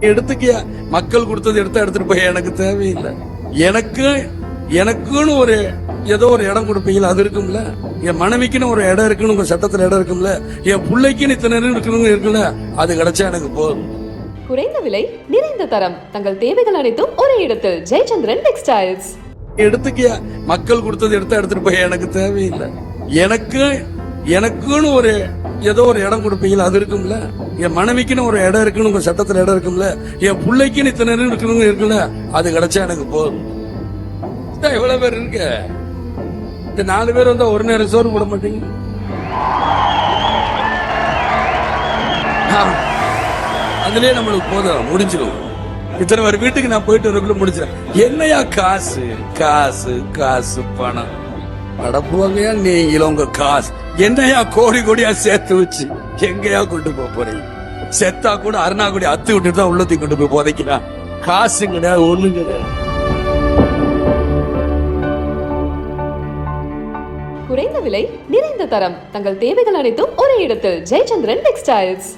எடுத்துக்கியா? மக்கள் கொடுத்தது எடுத்தா எடுத்துட்டு போய் எனக்கு தேவையில்லை. எனக்கு எனக்குன்னு ஒரு ஏதோ ஒரு இடம் கொடுப்பீங்களா? அது இருக்கும்ல? என் மனைவிக்குன்னு ஒரு இடம் இருக்குன்னு உங்க சட்டத்துல இடம் இருக்கும்ல? என் பிள்ளைக்குன்னு இத்தனை இடம் இருக்கணும் இருக்குல்ல அது கிடைச்சா எனக்கு போதும். குறைந்த விலை நிறைந்த தரம். தங்கள் தேவைகள் அனைத்தும் ஒரே இடத்தில். ஜெயச்சந்திரன் டெக்ஸ்டைல்ஸ் எடுத்துக்கியா? மக்கள் கொடுத்தது எடுத்தா எடுத்துட்டு போய் எனக்கு தேவையில்லை. எனக்கு எனக்குன்னு ஒரு ஏதோ ஒரு இடம் கொடுப்பீங்களா? அது இருக்கும்ல. என் மனைவிக்குன்னு ஒரு இடம் இருக்குன்னு உங்க சட்டத்துல இடம் இருக்கும்ல. என் பிள்ளைக்குன்னு இத்தனை இடம் இருக்கணும் இருக்குல்ல அது கிடைச்சா எனக்கு போதும். எவ்வளவு பேர் இருக்க. இந்த நாலு பேர் வந்தா ஒரு நேரம் சோறு போட மாட்டீங்க? ஆ, அதுலயே நம்மளுக்கு போதும். முடிஞ்சிடும். இத்தனை பேர் வீட்டுக்கு நான் போயிட்டு வரக்குள்ள முடிச்சிடறேன் என்னையா காசு? காசு காசு பணம். அடப்புவாங்கயா நீங்களும் உங்க காசு. என்னையா கோடி கோடியா சேர்த்து வச்சு எங்கயா கொண்டு போக போறீங்க? செத்தா கூட அருணாக்குடி அத்து விட்டுட்டு தான் உள்ளத்தை கொண்டு போய் புதைக்கிறான். காசு கிடையாது ஒண்ணும் கிடையாது. குறைந்த விலை நிறைந்த தரம். தங்கள் தேவைகள் அனைத்தும் ஒரே இடத்தில். ஜெயச்சந்திரன் டெக்ஸ்டைல்ஸ்.